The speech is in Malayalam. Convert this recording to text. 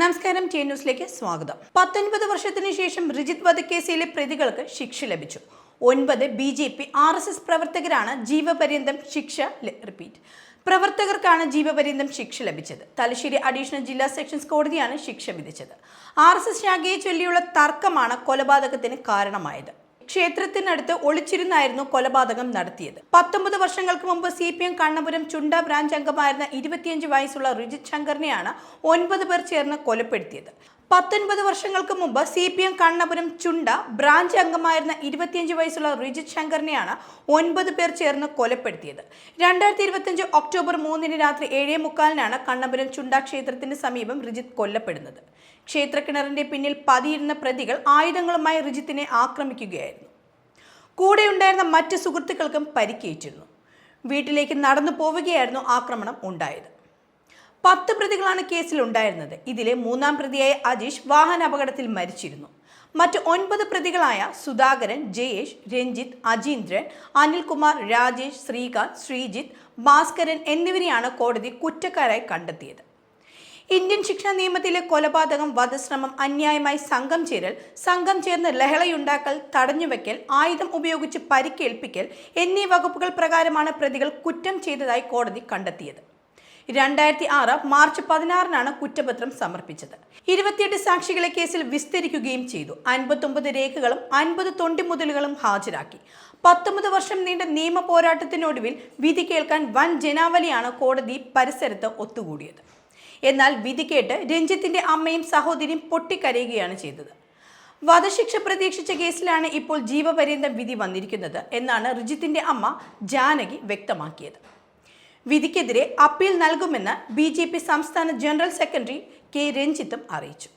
നമസ്കാരം ടി ന്യൂസിലേക്ക് സ്വാഗതം. പത്തൊൻപത് വർഷത്തിന് ശേഷം റിജിത് വധക്കേസിലെ പ്രതികൾക്ക് ശിക്ഷ ലഭിച്ചു. ഒൻപത് B J P R S S പ്രവർത്തകരാണ് ജീവപര്യന്തം ശിക്ഷ റിപ്പീറ്റ് പ്രവർത്തകർക്കാണ് ജീവപര്യന്തം ശിക്ഷ ലഭിച്ചത്. തലശ്ശേരി അഡീഷണൽ ജില്ലാ സെക്ഷൻസ് കോടതിയാണ് ശിക്ഷ വിധിച്ചത്. ആർ എസ് എസ് ശാഖയെ ചൊല്ലിയുള്ള തർക്കമാണ് കൊലപാതകത്തിന് കാരണമായത്. ക്ഷേത്രത്തിനടുത്ത് ഒളിച്ചിരുന്നായിരുന്നു കൊലപാതകം നടത്തിയത്. പത്തൊമ്പത് വർഷങ്ങൾക്ക് മുമ്പ് C P M Kannapuram Chunda branch അംഗമായിരുന്ന ഇരുപത്തിയഞ്ച് വയസ്സുള്ള റിജിത് ശങ്കറിനെയാണ് ഒൻപത് പേർ ചേർന്ന് കൊലപ്പെടുത്തിയത്. പത്തൊൻപത് വർഷങ്ങൾക്ക് മുമ്പ് C P M Kannapuram Chunda branch അംഗമായിരുന്ന ഇരുപത്തിയഞ്ച് വയസ്സുള്ള റിജിത് ശങ്കറിനെയാണ് ഒൻപത് പേർ ചേർന്ന് കൊലപ്പെടുത്തിയത്. രണ്ടായിരത്തി ഇരുപത്തിയഞ്ച് ഒക്ടോബർ മൂന്നിന് രാത്രി ഏഴേ മുക്കാലിനാണ് കണ്ണപുരം ചുണ്ട ക്ഷേത്രത്തിന് സമീപം റിജിത് കൊല്ലപ്പെടുന്നത്. ക്ഷേത്രക്കിണറിന്റെ പിന്നിൽ പതിയിരുന്ന പ്രതികൾ ആയുധങ്ങളുമായി റിജിത്തിനെ ആക്രമിക്കുകയായിരുന്നു. കൂടെയുണ്ടായിരുന്ന മറ്റ് സുഹൃത്തുക്കൾക്കും പരിക്കേറ്റിരുന്നു. വീട്ടിലേക്ക് നടന്നു പോവുകയായിരുന്നു ആക്രമണം ഉണ്ടായത്. പത്ത് പ്രതികളാണ് കേസിൽ ഉണ്ടായിരുന്നത് ഇതിലെ മൂന്നാം പ്രതിയായ അജീഷ് വാഹന അപകടത്തിൽ മരിച്ചിരുന്നു. മറ്റ് ഒൻപത് പ്രതികളായ സുധാകരൻ ജയേഷ് രഞ്ജിത്ത് അജീന്ദ്രൻ അനിൽകുമാർ രാജേഷ് ശ്രീകാന്ത് ശ്രീജിത്ത് ഭാസ്കരൻ എന്നിവരെയാണ് കോടതി കുറ്റക്കാരായി കണ്ടെത്തിയത്. ഇന്ത്യൻ ശിക്ഷാ നിയമത്തിലെ കൊലപാതകം വധശ്രമം അന്യായമായി സംഘം ചേരൽ സംഘം ചേർന്ന് ലഹളയുണ്ടാക്കൽ തടഞ്ഞുവെക്കൽ ആയുധം ഉപയോഗിച്ച് പരിക്കേൽപ്പിക്കൽ എന്നീ വകുപ്പുകൾ പ്രകാരമാണ് പ്രതികൾ കുറ്റം ചെയ്തതായി കോടതി കണ്ടെത്തിയത്. രണ്ടായിരത്തി ആറ് മാർച്ച് പതിനാറിനാണ് കുറ്റപത്രം സമർപ്പിച്ചത്. ഇരുപത്തിയെട്ട് സാക്ഷികളെ കേസിൽ വിസ്തരിക്കുകയും ചെയ്തു. അൻപത്തൊമ്പത് രേഖകളും അൻപത് തൊണ്ടിമുതലുകളും ഹാജരാക്കി. പത്തൊമ്പത് വർഷം നീണ്ട നിയമ പോരാട്ടത്തിനൊടുവിൽ വിധി കേൾക്കാൻ വൻ ജനാവലിയാണ് കോടതി പരിസരത്ത് ഒത്തുകൂടിയത്. എന്നാൽ വിധി കേട്ട് രഞ്ജിത്തിന്റെ അമ്മയും സഹോദരിയും പൊട്ടിക്കരയുകയാണ് ചെയ്തത്. വധശിക്ഷ പ്രതീക്ഷിച്ച കേസിലാണ് ഇപ്പോൾ ജീവപര്യന്തം വിധി വന്നിരിക്കുന്നത് എന്നാണ് റിജിത്തിന്റെ അമ്മ ജാനകി വ്യക്തമാക്കിയത്. വിധിക്കെതിരെ അപ്പീൽ നൽകുമെന്ന് ബി സംസ്ഥാന ജനറൽ സെക്രട്ടറി കെ രഞ്ജിത്തും അറിയിച്ചു.